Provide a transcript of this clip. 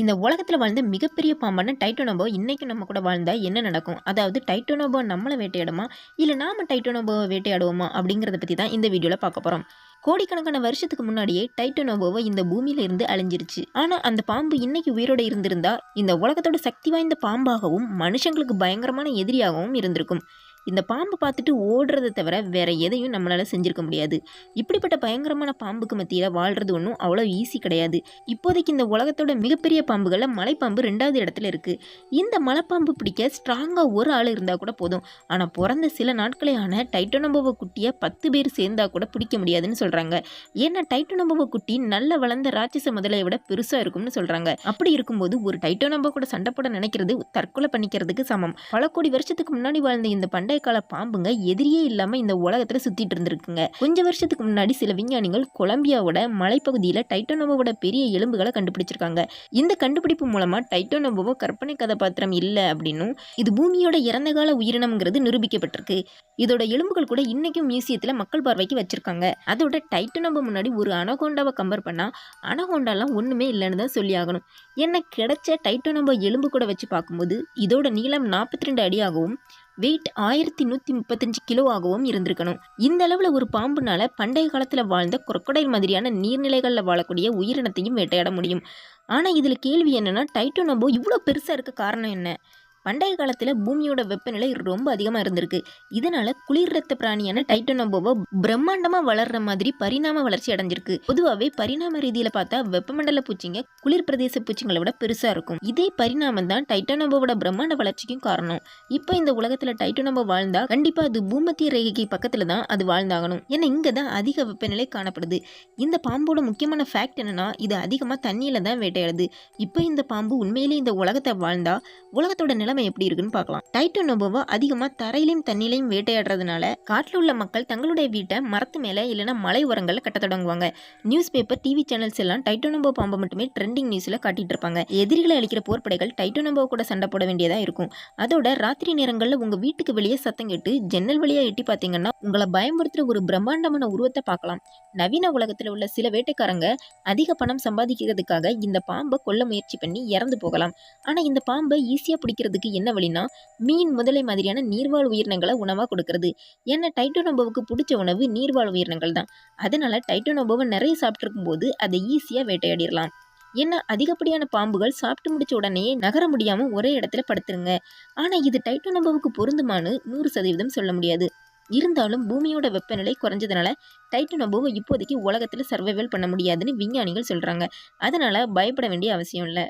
இந்த உலகத்தில் வாழ்ந்த மிகப்பெரிய பாம்பான டைட்டோனோபோ. இன்னைக்கு நம்ம கூட வாழ்ந்தால் என்ன நடக்கும்? அதாவது டைட்டோனோபோ நம்மளை வேட்டையாடுமா? இல்லை நாம டைட்டோனோபோவை வேட்டையாடுவோமா? அப்படிங்கிறத பற்றி தான் இந்த வீடியோவில் பார்க்க போகிறோம் கோடிக்கணக்கான வருஷத்துக்கு முன்னாடியே டைட்டோனோபோவை இந்த பூமியில இருந்து அழிஞ்சிருச்சு. ஆனால் அந்த பாம்பு இன்னைக்கு உயிரோட இருந்திருந்தா இந்த உலகத்தோட சக்தி வாய்ந்த பாம்பாகவும் மனுஷங்களுக்கு பயங்கரமான எதிரியாகவும் இருந்திருக்கும். இந்த பாம்பு பார்த்துட்டு ஓடுறதை தவிர வேற எதையும் நம்மளால் செஞ்சுருக்க முடியாது. இப்படிப்பட்ட பயங்கரமான பாம்புக்கு மத்தியில் வாழ்றது ஒன்றும் அவ்வளோ ஈஸி கிடையாது. இப்போதைக்கு இந்த உலகத்தோட மிகப்பெரிய பாம்புகளில் மலைப்பாம்பு ரெண்டாவது இடத்துல இருக்குது இந்த மலைப்பாம்பு பிடிக்க ஸ்ட்ராங்காக ஒரு ஆள் இருந்தால் கூட போதும். ஆனால் பிறந்த சில நாட்களையான ஆன டைட்டோனோபோவ குட்டியை பத்து பேர் சேர்ந்தா கூட பிடிக்க முடியாதுன்னு சொல்கிறாங்க ஏன்னா டைட்டோனோபோவ குட்டி நல்ல வளர்ந்த ராட்சச முதலையை விட பெருசாக இருக்கும்னு சொல்கிறாங்க அப்படி இருக்கும்போது ஒரு டைட்டோனோபோ கூட சண்டை போட நினைக்கிறது தற்கொலை பண்ணிக்கிறதுக்கு சமம். பல கோடி வருஷத்துக்கு முன்னாடி வாழ்ந்த இந்த பண்டைய கால பாம்புங்க எதிரியே இல்லாமல் இந்த உலகத்தில் சுற்றிட்டு இருந்திருக்குங்க. கொஞ்ச வருஷத்துக்கு முன்னாடி சில விஞ்ஞானிகள் கொலம்பியாவோட மலைப்பகுதியில் டைட்டோனோவோட பெரிய எலும்புகளை கண்டுபிடிச்சிருக்காங்க. இந்த கண்டுபிடிப்பு மூலமாக டைட்டோனோவோ கற்பனை கதாபாத்திரம் இல்லை அப்படின்னும் இது பூமியோட இறந்த கால உயிரினம்ங்கிறது நிரூபிக்கப்பட்டிருக்கு. இதோட எலும்புகள் கூட இன்னைக்கும் மியூசியத்தில் மக்கள் பார்வைக்கு வச்சிருக்காங்க. அதோட டைட்டனோபோ முன்னாடி ஒரு அனகோண்டாவை கம்பேர் பண்ணால் அனகோண்டாலாம் ஒன்றுமே இல்லைன்னு தான் சொல்லி ஆகணும். என்ன கிடைச்ச டைட்டோனோவோ எலும்பு கூட வச்சு பார்க்கும்போது இதோட நீளம் நாற்பத்தி ரெண்டு அடியாகவும் வெயிட் ஆயிரத்தி நூற்றி முப்பத்தஞ்சு கிலோ ஆகவும் இருந்திருக்கணும். இந்த அளவில் ஒரு பாம்புனால பண்டைய காலத்தில் வாழ்ந்த crocodile மாதிரியான நீர்நிலைகளில் வாழக்கூடிய உயிரினத்தையும் வேட்டையாட முடியும். ஆனால் இதில் கேள்வி என்னென்னா டைட்டோனோபோ இவ்வளோ பெருசாக இருக்க காரணம் என்ன? பண்டைய காலத்தில் பூமியோட வெப்பநிலை ரொம்ப அதிகமாக இருந்திருக்கு. இதனால குளிர் ரத்த பிராணியான டைட்டனோபோவோ பிரம்மாண்டமாக வளர்ற மாதிரி பரிணாம வளர்ச்சி அடைஞ்சிருக்கு. பொதுவாகவே பரிணாம ரீதியில் பார்த்தா வெப்பமண்டல பூச்சிங்க குளிர் பிரதேச பூச்சிங்களை விட பெருசாக இருக்கும். இதே பரிணாமம் தான் டைட்டனோபோவோட பிரம்மாண்ட வளர்ச்சிக்கும் காரணம். இப்போ இந்த உலகத்தில் டைட்டனோபோ வாழ்ந்தா கண்டிப்பாக அது பூமத்திய ரேகைக்கு பக்கத்தில் தான் அது வாழ்ந்தாகணும். ஏன்னா இங்கே தான் அதிக வெப்பநிலை காணப்படுது. இந்த பாம்போட முக்கியமான ஃபேக்ட் என்னன்னா இது அதிகமாக தண்ணியில் தான் வேட்டையாடுது. இப்போ இந்த பாம்பு உண்மையிலேயே இந்த உலகத்தை வாழ்ந்தா உலகத்தோட நிலைமை எப்படி இருக்குன்னு பார்க்கலாம். டைட்டோனோபோவா அதிகமாக தரையிலையும் தண்ணிலையும் வேட்டையாடுறதுனால காட்டில் உள்ள மக்கள் தங்களுடைய வீட்டை மரத்து மேலே இல்லைனா மலை உரங்களில் கட்ட தொடங்குவாங்க. நியூஸ் பேப்பர் டிவி சேனல்ஸ் எல்லாம் டைட்டோனோபோ பாம்பை மட்டுமே ட்ரெண்டிங் நியூஸில் காட்டிட்டு இருப்பாங்க. எதிரிகளை அழிக்கிற போர்ப்படைகள் டைட்டோனோபோ கூட சண்டை போட வேண்டியதாக இருக்கும். அதோட ராத்திரி நேரங்களில் உங்கள் வீட்டுக்கு வெளியே சத்தம் கேட்டு ஜன்னல் வழியாக எட்டி பார்த்தீங்கன்னா உங்களை பயமுறுத்துற ஒரு பிரம்மாண்டமான உருவத்தை பார்க்கலாம். நவீன உலகத்தில் உள்ள சில வேட்டைக்காரங்க அதிக பணம் சம்பாதிக்கிறதுக்காக இந்த பாம்பை கொல்ல முயற்சி பண்ணி இறந்து போகலாம். ஆனால் இந்த பாம்பை ஈஸியாக பிடிக்கிறதுக்கு என்ன வழினா மீன் முதலை மாதிரியான நீர்வாழ் உயிரினங்களை உணவாக கொடுக்கறது. ஏன்னா டைட்டோனோபோவுக்கு பிடிச்ச உணவு நீர்வாழ் உயிரினங்கள் தான். அதனால் டைட்டோனோபோவை நிறைய சாப்பிட்ருக்கும் போது அதை ஈஸியாக வேட்டையாடிடலாம் ஏன்னா அதிகப்படியான பாம்புகள் சாப்பிட்டு முடிச்ச உடனே நகர முடியாமல் ஒரே இடத்துல படுத்துருங்க. ஆனால் இது டைட்டோனோபோவுக்கு பொருந்துமான்னு நூறு சதவீதம் சொல்ல முடியாது. இருந்தாலும் பூமியோட வெப்பநிலை குறைஞ்சதுனால டைட்டனோபோவை இப்போதைக்கு உலகத்தில் சர்வைவல் பண்ண முடியாதுன்னு விஞ்ஞானிகள் சொல்கிறாங்க அதனால் பயப்பட வேண்டிய அவசியம் இல்லை.